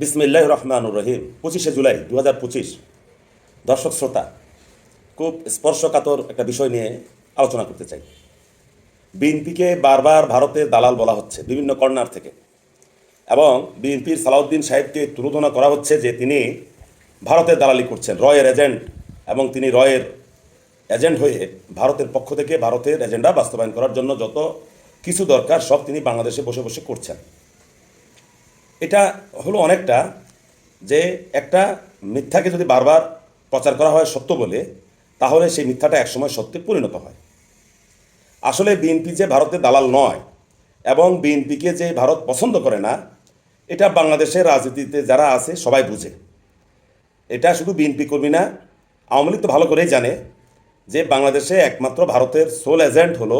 বিসমিল্লাহ রহমানুর রহিম। পঁচিশে জুলাই দু হাজার পঁচিশ। দর্শক শ্রোতা, খুব স্পর্শকাতর একটা বিষয় নিয়ে আলোচনা করতে চাই। বিএনপিকে বারবার ভারতের দালাল বলা হচ্ছে বিভিন্ন কর্নার থেকে। এবং বিএনপির সালাউদ্দিন সাহেবকে তুলোধনা করা হচ্ছে যে তিনি ভারতের দালালি করছেন, রয়ের এজেন্ট। এবং তিনি রয়ের এজেন্ট হয়ে ভারতের পক্ষ থেকে ভারতের এজেন্ডা বাস্তবায়ন করার জন্য যত কিছু দরকার সব তিনি বাংলাদেশে বসে বসে করছেন। এটা হলো অনেকটা যে একটা মিথ্যাকে যদি বারবার প্রচার করা হয় সত্য বলে, তাহলে সেই মিথ্যাটা একসময় সত্যে পরিণত হয়। আসলে বিএনপি যে ভারতের দালাল নয় এবং বিএনপিকে যে ভারত পছন্দ করে না, এটা বাংলাদেশের রাজনীতিতে যারা আছে সবাই বুঝে। এটা শুধু বিএনপি কর্মী না, আওয়ামী লীগ তো ভালো করেই জানে যে বাংলাদেশে একমাত্র ভারতের সোল এজেন্ট হলো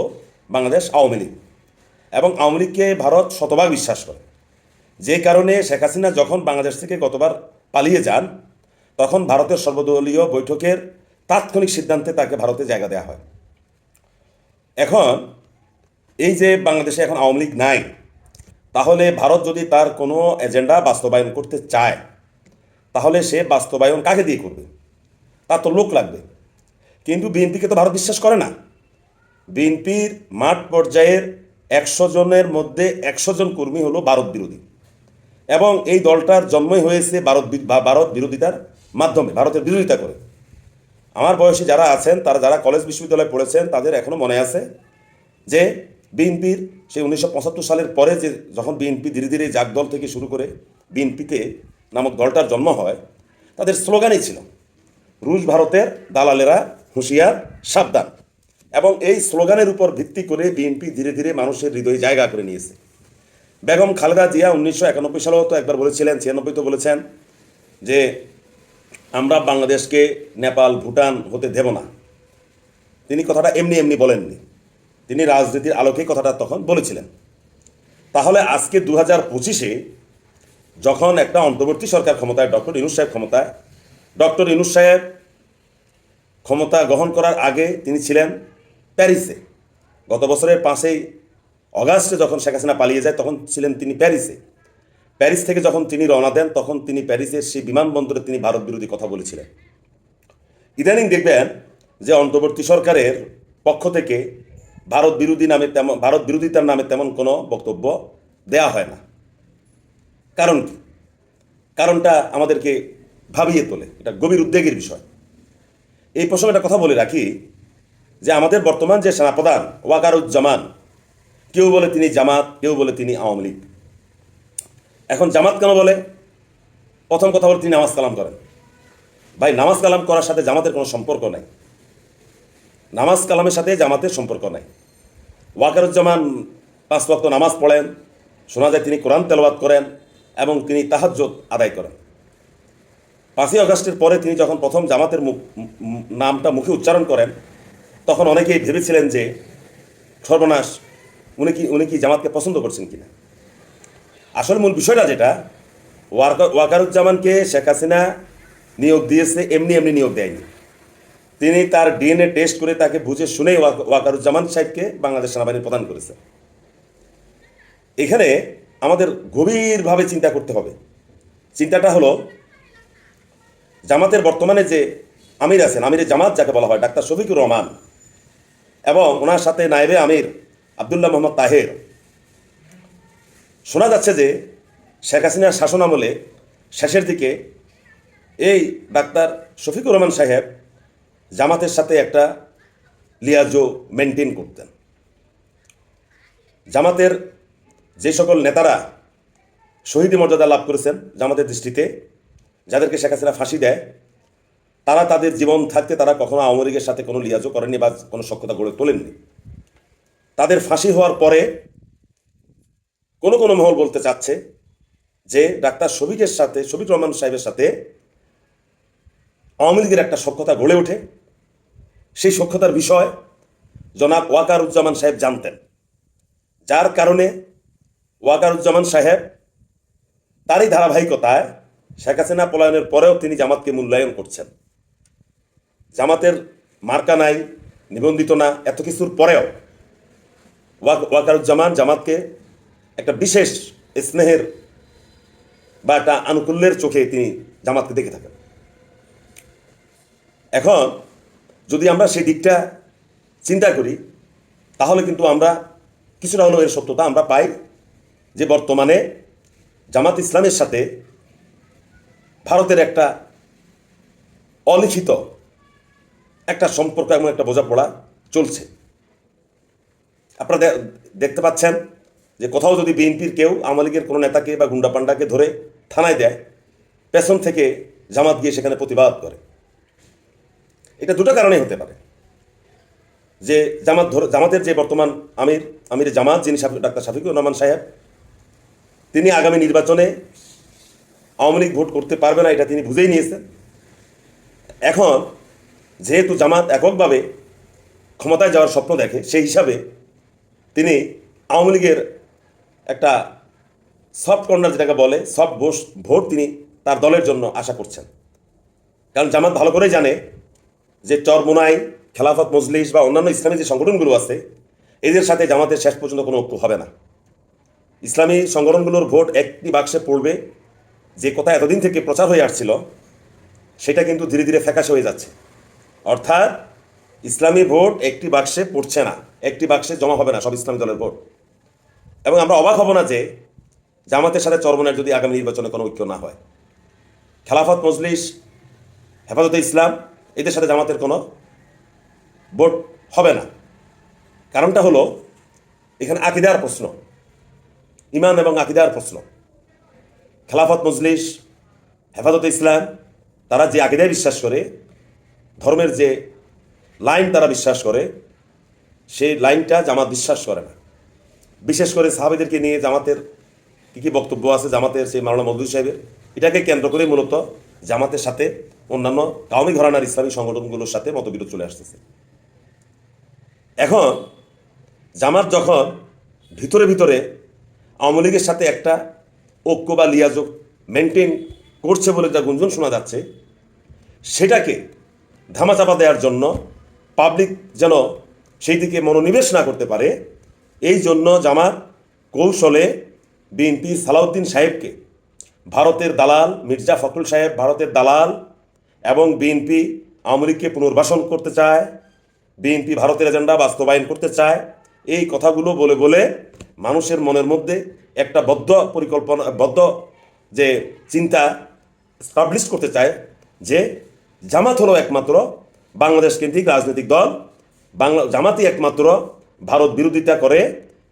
বাংলাদেশ আওয়ামী লীগ। এবং আওয়ামী লীগকে ভারত শতভাগ বিশ্বাস করে। যে কারণে শেখ হাসিনা যখন বাংলাদেশ থেকে গতবার পালিয়ে যান, তখন ভারতের সর্বদলীয় বৈঠকের তাৎক্ষণিক সিদ্ধান্তে তাকে ভারতে জায়গা দেওয়া হয়। এখন, এই যে বাংলাদেশে এখন আওয়ামী লীগ নাই, তাহলে ভারত যদি তার কোনো এজেন্ডা বাস্তবায়ন করতে চায়, তাহলে সে বাস্তবায়ন কাকে দিয়ে করবে? তার তো লোক লাগবে। কিন্তু বিএনপিকে তো ভারত বিশ্বাস করে না। বিএনপির মাঠ পর্যায়ের একশো জনের মধ্যে একশো জন কর্মী হলো ভারত বিরোধী। এবং এই দলটার জন্মই হয়েছে ভারত ভারত বিরোধিতার মাধ্যমে, ভারতের বিরোধিতা করে। আমার বয়সে যারা আছেন, তারা যারা কলেজ বিশ্ববিদ্যালয়ে পড়েছেন, তাদের এখনও মনে আছে যে বিএনপির সেই উনিশশো পঁচাত্তর সালের পরে যে যখন বিএনপি ধীরে ধীরে জাগদল থেকে শুরু করে বিএনপিতে নামক দলটার জন্ম হয়, তাদের স্লোগানই ছিল, রুশ ভারতের দালালেরা হুঁশিয়ার, সাবধান। এবং এই স্লোগানের উপর ভিত্তি করে বিএনপি ধীরে ধীরে মানুষের হৃদয়ে জায়গা করে নিয়েছে। বেগম খালেদা জিয়া উনিশশো একানব্বই সালেও তো একবার বলেছিলেন, ছিয়ানব্বই তো বলেছেন, যে আমরা বাংলাদেশকে নেপাল, ভুটান হতে দেব না। তিনি কথাটা এমনি এমনি বলেননি। তিনি রাজনীতির আলোকে কথাটা তখন বলেছিলেন। তাহলে আজকে দু হাজার পঁচিশে যখন একটা অন্তর্বর্তী সরকার ক্ষমতায়, ডক্টর ইনুস সাহেব ক্ষমতায়, ডক্টর ইনুস সাহেব ক্ষমতা গ্রহণ করার আগে তিনি ছিলেন প্যারিসে। গত বছরের পাঁচই অগাস্টে যখন শেখ হাসিনা পালিয়ে যায়, তখন ছিলেন তিনি প্যারিসে। প্যারিস থেকে যখন তিনি রওনা দেন, তখন তিনি প্যারিসের সেই বিমানবন্দরে তিনি ভারত বিরোধী কথা বলেছিলেন। ইদানিং দেখবেন যে অন্তর্বর্তী সরকারের পক্ষ থেকে ভারত বিরোধী নামে তেমন ভারত বিরোধিতার নামে তেমন কোনো বক্তব্য দেয়া হয় না। কারণ কি? কারণটা আমাদেরকে ভাবিয়ে তোলে। এটা গভীর উদ্বেগের বিষয়। এই প্রসঙ্গে একটা কথা বলে রাখি যে আমাদের বর্তমান যে সেনাপ্রধান ওয়াকারুজ্জামান কেউ বলে তিনি জামাত, কেউ বলে তিনি আওয়ামী লীগ। এখন জামাত কেন বলে? প্রথম কথা বলে তিনি নামাজ কালাম করেন। ভাই, নামাজ কালাম করার সাথে জামাতের কোনো সম্পর্ক নাই। নামাজ কালামের সাথে জামাতের সম্পর্ক নাই। ওয়াকারুজ্জামান পাঁচ ওয়াক্ত নামাজ পড়েন, শোনা যায় তিনি কোরআন তেলাওয়াত করেন এবং তিনি তাহাজ্জুদ আদায় করেন। পাঁচই আগস্টের পরে তিনি যখন প্রথম জামাতের মুখ নামটা মুখে উচ্চারণ করেন, তখন অনেকেই ভেবেছিলেন যে সর্বনাশ উনি কি উনি কি জামাতকে পছন্দ করছেন কিনা? আসল মূল বিষয়টা যেটা ওয়াকা- ওয়াকারুজ্জামানকে শেখ হাসিনা নিয়োগ দিয়েছে, এমনি এমনি নিয়োগ দেয়নি। তিনি তার ডিএনএ টেস্ট করে তাকে বুঝে শুনেই ওয়াক- ওয়াকারুজ্জামান সাহেবকে বাংলাদেশ সেনাবাহিনী প্রদান করেছে। এখানে আমাদের গভীরভাবে চিন্তা করতে হবে। চিন্তাটা হলো, জামাতের বর্তমানে যে আমির আছেন আমিরের জামাত যাকে বলা হয়, ডাক্তার শফিকুর রহমান, এবং ওনার সাথে নায়েবে আমির আবদুল্লাহ মোহাম্মদ তাহের। শোনা যাচ্ছে যে শেখ হাসিনার শাসন আমলে শেষের দিকে এই ডাক্তার শফিকুর রহমান সাহেব জামাতের সাথে একটা লিয়াজো মেনটেন করতেন। জামাতের যে সকল নেতারা শহীদ মর্যাদা লাভ করেছেন জামাতের দৃষ্টিতে, যাদেরকে শেখ হাসিনা ফাঁসি দেয়, তারা তাদের জীবন থাকতে তারা কখনো আওয়ামী লীগের সাথে কোনো লিয়াজও করেননি বা কোনো সক্ষতা গড়ে তোলেননি। তাদের ফাঁসি হওয়ার পরে কোনো কোনো মহল বলতে চাচ্ছে যে ডাক্তার শফিকের সাথে, শফিক রহমান সাহেবের সাথে আওয়ামী লীগের একটা সক্ষতা গড়ে ওঠে। সেই সক্ষতার বিষয় জনাব ওয়াকারুজ্জামান সাহেব জানতেন। যার কারণে ওয়াকারুজ্জামান সাহেব তারই ধারাবাহিকতায় শেখ হাসিনা পলায়নের পরেও তিনি জামাতকে মূল্যায়ন করছেন। জামাতের মার্কা নাই, নিবন্ধিত না, এত কিছুর পরেও ওয়াকারুজ্জামান জামাতকে একটা বিশেষ স্নেহের বা একটা আনুকূল্যের চোখে তিনি জামাতকে দেখে থাকেন। এখন যদি আমরা সেই দিকটা চিন্তা করি, তাহলে কিন্তু আমরা কিছুটা হলেও এর সত্যতা আমরা পাই যে বর্তমানে জামাত ইসলামের সাথে ভারতের একটা অলিখিত একটা সম্পর্ক এবং একটা বোঝাপড়া চলছে। আপনারা দেখতে পাচ্ছেন যে কোথাও যদি বিএনপির কেউ, আওয়ামী লীগের কোনো নেতাকে বা গুন্ডা পান্ডাকে ধরে থানায় দেয়, পেছন থেকে জামাত গিয়ে সেখানে প্রতিবাদ করে। এটা দুটো কারণে হতে পারে। যে জামাত ধরে জামাতের যে বর্তমান আমির আমির জামাত, যিনি ডাক্তার শাফিকুর রহমান সাহেব, তিনি আগামী নির্বাচনে আওয়ামী লীগ ভোট করতে পারবে না, এটা তিনি বুঝেই নিয়েছেন। এখন যেহেতু জামাত এককভাবে ক্ষমতায় যাওয়ার স্বপ্ন দেখে, সেই হিসাবে তিনি আওয়ামী লীগের একটা সফট কর্নার যেটাকে বলে সফট বোস ভোট তিনি তার দলের জন্য আশা করছেন। কারণ জামাত ভালো করেই জানে যে চরমোনাই খেলাফত মজলিস বা অন্যান্য ইসলামী যে সংগঠনগুলো আছে, এদের সাথে জামাতের শেষ পর্যন্ত কোনো ঐক্য হবে না। ইসলামী সংগঠনগুলোর ভোট একটি বাক্সে পড়বে, যে কথা এতদিন থেকে প্রচার হয়ে আসছিল, সেটা কিন্তু ধীরে ধীরে ফ্যাকাশে হয়ে যাচ্ছে। অর্থাৎ ইসলামী ভোট একটি বাক্সে পড়ছে না। একটি বাক্সে জমা হবে না, সব ইসলামী দলের ভোট। এবং আমরা অবাক হব না যে জামাতের সাথে চরমনের যদি আগামী নির্বাচনে কোনো ঐক্য না হয়। খেলাফত, মজলিস, হেফাজতে ইসলাম, এদের সাথে জামাতের কোনো ভোট হবে না। কারণটা হলো, এখানে আকিদার প্রশ্ন। ইমান এবং আকিদার প্রশ্ন। খেলাফত, মজলিস, হেফাজতে ইসলাম, তারা যে আকিদায় বিশ্বাস করে, ধর্মের যে লাইন তারা বিশ্বাস করে সেই লাইনটা জামাত বিশ্বাস করে না। বিশেষ করে সাহাবেদেরকে নিয়ে জামাতের কী কী বক্তব্য আছে, জামাতের সেই মাওলানা মজদুর সাহেবের, এটাকে কেন্দ্র করে মূলত জামাতের সাথে অন্যান্য কাউমি ঘরানার ইসলামী সংগঠনগুলোর সাথে মতবিরোধ চলে আসতেছে। এখন জামাত যখন ভিতরে ভিতরে আওয়ামী লীগের সাথে একটা ঐক্য বা লিয়াজোগ মেনটেন করছে বলে যা গুঞ্জন শোনা যাচ্ছে, সেটাকে ধামাচাপা দেওয়ার জন্য পাবলিক যেন সেই দিকে মনোনিবেশ না করতে পারে, এই জন্য জামাত কৌশলে বিএনপি সালাউদ্দিন সাহেবকে ভারতের দালাল, মির্জা ফখরুল সাহেব ভারতের দালাল এবং বিএনপি আওয়ামী পুনর্বাসন করতে চায় বিএনপি ভারতের এজেন্ডা বাস্তবায়ন করতে চায়, এই কথাগুলো বলে বলে মানুষের মনের মধ্যে একটা বদ্ধ পরিকল্পনা, বদ্ধ যে চিন্তা স্টাবলিশ করতে চায় যে জামাত হলো একমাত্র বাংলাদেশ কেন্দ্রিক রাজনৈতিক দল। বাংলা জামাতি একমাত্র ভারত বিরোধিতা করে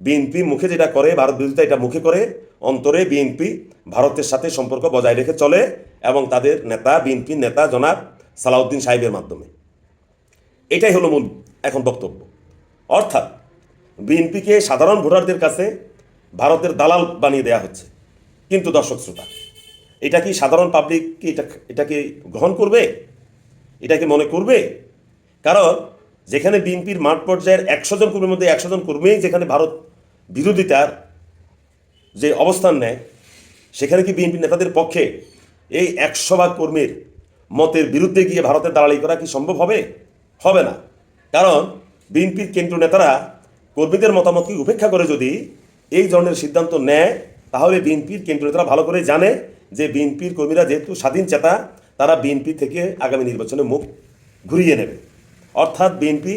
বিএনপি মুখে যেটা করে, ভারত বিরোধিতা এটা মুখে করে, অন্তরে বিএনপি ভারতের সাথে সম্পর্ক বজায় রেখে চলে এবং তাদের নেতা বিএনপির নেতা জনাব সালাউদ্দিন সাহেবের মাধ্যমে। এটাই হলো মূল এখন বক্তব্য। অর্থাৎ বিএনপিকে সাধারণ ভোটারদের কাছে ভারতের দালাল বানিয়ে দেয়া হচ্ছে। কিন্তু দর্শক শ্রোতা, এটা কি সাধারণ পাবলিক কি এটা এটাকে গ্রহণ করবে? এটাকে মনে করবে? কারণ যেখানে বিএনপির মাঠ পর্যায়ের একশো জন কর্মীর মধ্যে একশো জন কর্মী যেখানে ভারত বিরোধিতার যে অবস্থান নেয়, সেখানে কি বিএনপি নেতাদের পক্ষে এই একশো ভাগ কর্মীর মতের বিরুদ্ধে গিয়ে ভারতের দালালি করা কি সম্ভব হবে? হবে না। কারণ বিএনপির কেন্দ্রীয় নেতারা কর্মীদের মতামতকে উপেক্ষা করে যদি এই ধরনের সিদ্ধান্ত নেয়, তাহলে বিএনপির কেন্দ্রীয় নেতারা ভালো করে জানে যে বিএনপির কর্মীরা যেহেতু স্বাধীন চেতা, তারা বিএনপি থেকে আগামী নির্বাচনে মুখ ঘুরিয়ে নেবে। অর্থাৎ বিএনপি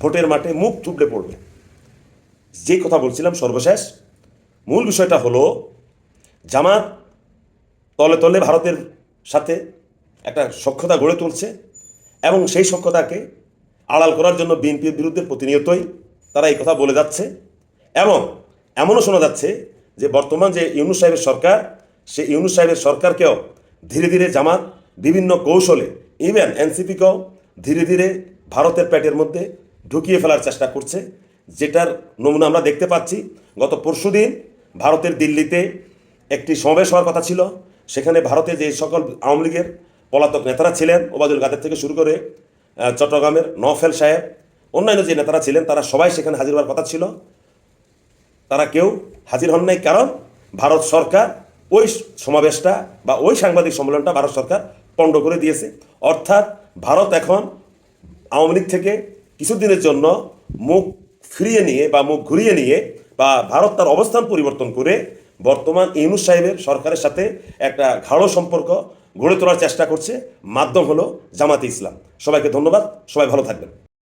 ভোটের মাঠে মুখ থুবড়ে পড়বে। যে কথা বলছিলাম সর্বশেষ, মূল বিষয়টা হলো, জামাত তলে তলে ভারতের সাথে একটা সক্ষতা গড়ে তুলছে এবং সেই সক্ষতাকে আড়াল করার জন্য বিএনপির বিরুদ্ধে প্রতিনিয়তই তারা এই কথা বলে যাচ্ছে এবং এমনও শোনা যাচ্ছে যে বর্তমান যে ইউনুস সাহেবের সরকার, সেই ইউনুস সাহেবের সরকারকেও ধীরে ধীরে জামাত বিভিন্ন কৌশলে ইভেন এনসিপিকেও ধীরে ধীরে ভারতের প্যাটের মধ্যে ঢুকিয়ে ফেলার চেষ্টা করছে, যেটার নমুনা আমরা দেখতে পাচ্ছি। গত পরশুদিন ভারতের দিল্লিতে একটি সমাবেশ হওয়ার কথা ছিল। সেখানে ভারতে যে সকল আওয়ামী লীগের পলাতক নেতারা ছিলেন, ওবায়দুল গাদের থেকে শুরু করে চট্টগ্রামের নফেল সাহেব, অন্যান্য যে নেতারা ছিলেন, তারা সবাই সেখানে হাজির হওয়ার কথা ছিল। তারা কেউ হাজির হন নাই কারণ ভারত সরকার ওই সমাবেশটা বা ওই সাংবাদিক সম্মেলনটা ভারত সরকার পণ্ড করে দিয়েছে। অর্থাৎ ভারত এখন আওয়ামী লীগ থেকে কিছুদিনের জন্য মুখ ফিরিয়ে নিয়ে বা মুখ ঘুরিয়ে নিয়ে বা ভারত তার অবস্থান পরিবর্তন করে বর্তমান ইউনুস সাহেবের সরকারের সাথে একটা গাঢ় সম্পর্ক গড়ে তোলার চেষ্টা করছে। মাধ্যম হলো জামাতে ইসলাম। সবাইকে ধন্যবাদ। সবাই ভালো থাকবেন।